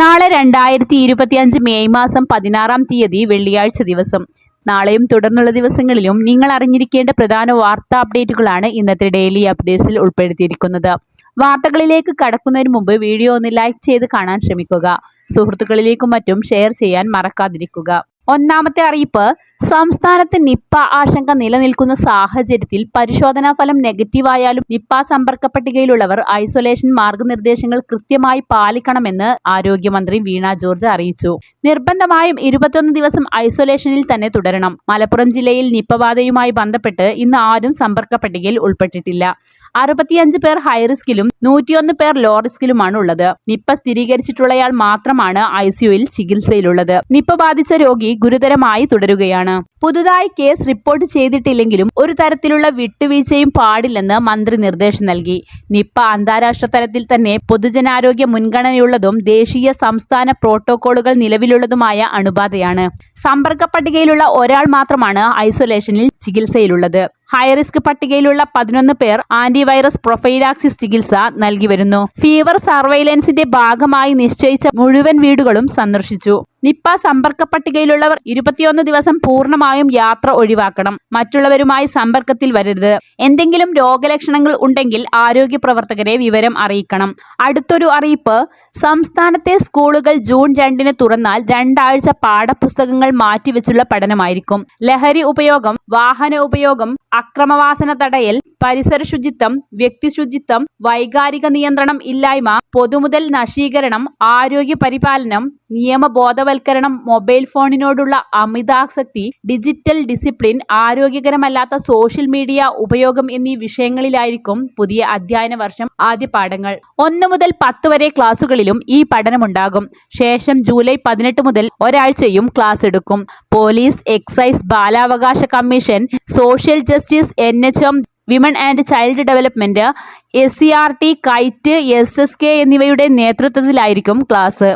നാളെ രണ്ടായിരത്തി ഇരുപത്തിയഞ്ച് മെയ് മാസം പതിനാറാം തീയതി വെള്ളിയാഴ്ച ദിവസം. നാളെയും തുടർന്നുള്ള ദിവസങ്ങളിലും നിങ്ങൾ അറിഞ്ഞിരിക്കേണ്ട പ്രധാന വാർത്താ അപ്ഡേറ്റുകളാണ് ഇന്നത്തെ ഡെയിലി അപ്ഡേറ്റ്സിൽ ഉൾപ്പെടുത്തിയിരിക്കുന്നത്. വാർത്തകളിലേക്ക് കടക്കുന്നതിന് മുമ്പ് വീഡിയോ ഒന്ന് ലൈക്ക് ചെയ്ത് കാണാൻ ശ്രമിക്കുക. സുഹൃത്തുക്കളിലേക്കും മറ്റും ഷെയർ ചെയ്യാൻ മറക്കാതിരിക്കുക. ഒന്നാമത്തെ അറിയിപ്പ് സംസ്ഥാനത്ത് നിപ്പ ആശങ്ക നിലനിൽക്കുന്ന സാഹചര്യത്തിൽ പരിശോധനാ ഫലം നെഗറ്റീവായാലും നിപ്പ സമ്പർക്ക പട്ടികയിലുള്ളവർ ഐസൊലേഷൻ മാർഗനിർദ്ദേശങ്ങൾ കൃത്യമായി പാലിക്കണമെന്ന് ആരോഗ്യമന്ത്രി വീണ ജോർജ് അറിയിച്ചു. നിർബന്ധമായും ഇരുപത്തൊന്ന് ദിവസം ഐസൊലേഷനിൽ തന്നെ തുടരണം. മലപ്പുറം ജില്ലയിൽ നിപ്പ ബാധയുമായി ബന്ധപ്പെട്ട് ഇന്ന് ആരും സമ്പർക്ക പട്ടികയിൽ ഉൾപ്പെട്ടിട്ടില്ല. അറുപത്തിയഞ്ച് പേർ ഹൈ റിസ്കിലും നൂറ്റിയൊന്ന് പേർ ലോ റിസ്കിലുമാണ് ഉള്ളത് നിപ്പ സ്ഥിരീകരിച്ചിട്ടുള്ളയാൾ മാത്രമാണ് ഐസിയുയിൽ ചികിത്സയിലുള്ളത്. നിപ്പ ബാധിച്ച രോഗി ഗുരുതരമായി തുടരുകയാണ്. പുതുതായി കേസ് റിപ്പോർട്ട് ചെയ്തിട്ടില്ലെങ്കിലും ഒരു തരത്തിലുള്ള വിട്ടുവീഴ്ചയും പാടില്ലെന്ന് മന്ത്രി നിർദ്ദേശം നൽകി. നിപ്പ അന്താരാഷ്ട്ര തലത്തിൽ തന്നെ പൊതുജനാരോഗ്യ മുൻഗണനയുള്ളതും ദേശീയ സംസ്ഥാന പ്രോട്ടോകോളുകൾ നിലവിലുള്ളതുമായ അണുബാധയാണ്. സമ്പർക്ക പട്ടികയിലുള്ള ഒരാൾ മാത്രമാണ് ഐസൊലേഷനിൽ ചികിത്സയിലുള്ളത്. ഹൈറിസ്ക് പട്ടികയിലുള്ള പതിനൊന്ന് പേർ ആന്റിവൈറസ് പ്രൊഫൈലാക്സിസ് ചികിത്സ നൽകി വരുന്നു. ഫീവർ സർവൈലൻസിന്റെ ഭാഗമായി നിശ്ചയിച്ച മുഴുവൻ വീടുകളും സന്ദർശിച്ചു. നിപ്പ സമ്പർക്ക പട്ടികയിലുള്ളവർ ഇരുപത്തിയൊന്ന് ദിവസം പൂർണമായും യാത്ര ഒഴിവാക്കണം. മറ്റുള്ളവരുമായി സമ്പർക്കത്തിൽ വരരുത്. എന്തെങ്കിലും രോഗലക്ഷണങ്ങൾ ഉണ്ടെങ്കിൽ ആരോഗ്യ പ്രവർത്തകരെ വിവരം അറിയിക്കണം. അടുത്തൊരു അറിയിപ്പ് സംസ്ഥാനത്തെ സ്കൂളുകൾ ജൂൺ രണ്ടിന് തുറന്നാൽ രണ്ടാഴ്ച പാഠപുസ്തകങ്ങൾ മാറ്റിവെച്ചുള്ള പഠനമായിരിക്കും. ലഹരി ഉപയോഗം വാഹന ഉപയോഗം അക്രമവാസന തടയൽ പരിസര ശുചിത്വം വ്യക്തി ശുചിത്വം വൈകാരിക നിയന്ത്രണം ഇല്ലായ്മ പൊതുമുതൽ നശീകരണം ആരോഗ്യ പരിപാലനം നിയമ ബോധവൽക്കരണം മൊബൈൽ ഫോണിനോടുള്ള അമിതാസക്തി ഡിജിറ്റൽ ഡിസിപ്ലിൻ ആരോഗ്യകരമല്ലാത്ത സോഷ്യൽ മീഡിയ ഉപയോഗം എന്നീ വിഷയങ്ങളിലായിരിക്കും പുതിയ അധ്യയന വർഷം ആദ്യ പാഠങ്ങൾ. ഒന്ന് മുതൽ പത്ത് വരെ ക്ലാസുകളിലും ഈ പഠനമുണ്ടാകും. ശേഷം ജൂലൈ പതിനെട്ട് മുതൽ ഒരാഴ്ചയും ക്ലാസ് എടുക്കും. പോലീസ് എക്സൈസ് ബാലാവകാശ commission social justice N H M women and child development S C R T KITE S S K എന്നിവയുടെ നേതൃത്വത്തിലായിരിക്കും ക്ലാസ്.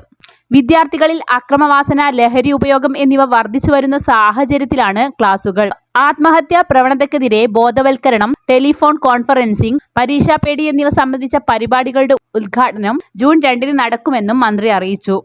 വിദ്യാർത്ഥികളിൽ അക്രമവാസന ലഹരി ഉപയോഗം എന്നിവ വർദ്ധിച്ചു വരുന്ന സാഹചര്യത്തിലാണ് ക്ലാസുകൾ. ആത്മഹത്യാ പ്രവണതയ്ക്കെതിരെ ബോധവൽക്കരണം ടെലിഫോൺ കോൺഫറൻസിംഗ് പരീക്ഷാപേടി എന്നിവ സംബന്ധിച്ച പരിപാടികളുടെ ഉദ്ഘാടനം ജൂൺ രണ്ടിന് നടക്കുമെന്നും മന്ത്രി അറിയിച്ചു.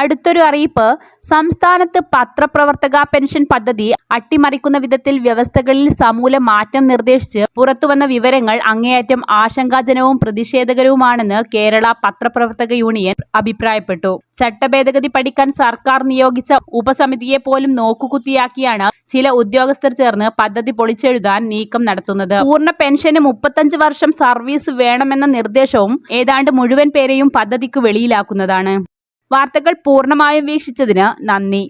അടുത്തൊരു അറിയിപ്പ് സംസ്ഥാനത്ത് പത്രപ്രവർത്തക പെൻഷൻ പദ്ധതി അട്ടിമറിക്കുന്ന വിധത്തിൽ വ്യവസ്ഥകളിൽ സമൂല മാറ്റം നിർദ്ദേശിച്ച് പുറത്തുവന്ന വിവരങ്ങൾ അങ്ങേയറ്റം ആശങ്കാജനവും പ്രതിഷേധകരവുമാണെന്ന് കേരള പത്രപ്രവർത്തക യൂണിയൻ അഭിപ്രായപ്പെട്ടു. ചട്ടഭേദഗതി പഠിക്കാൻ സർക്കാർ നിയോഗിച്ച ഉപസമിതിയെ പോലും നോക്കുകുത്തിയാക്കിയാണ് ചില ഉദ്യോഗസ്ഥർ ചേർന്ന് പദ്ധതി പൊളിച്ചെഴുതാൻ നീക്കം നടത്തുന്നത്. പൂർണ പെൻഷന് മുപ്പത്തഞ്ച് വർഷം സർവീസ് വേണമെന്ന നിർദ്ദേശവും ഏതാണ്ട് മുഴുവൻ പേരെയും പദ്ധതിക്ക് വെളിയിലാക്കുന്നതാണ്. വാർത്തകൾ പൂർണമായും വീക്ഷിച്ചതിന് നന്ദി.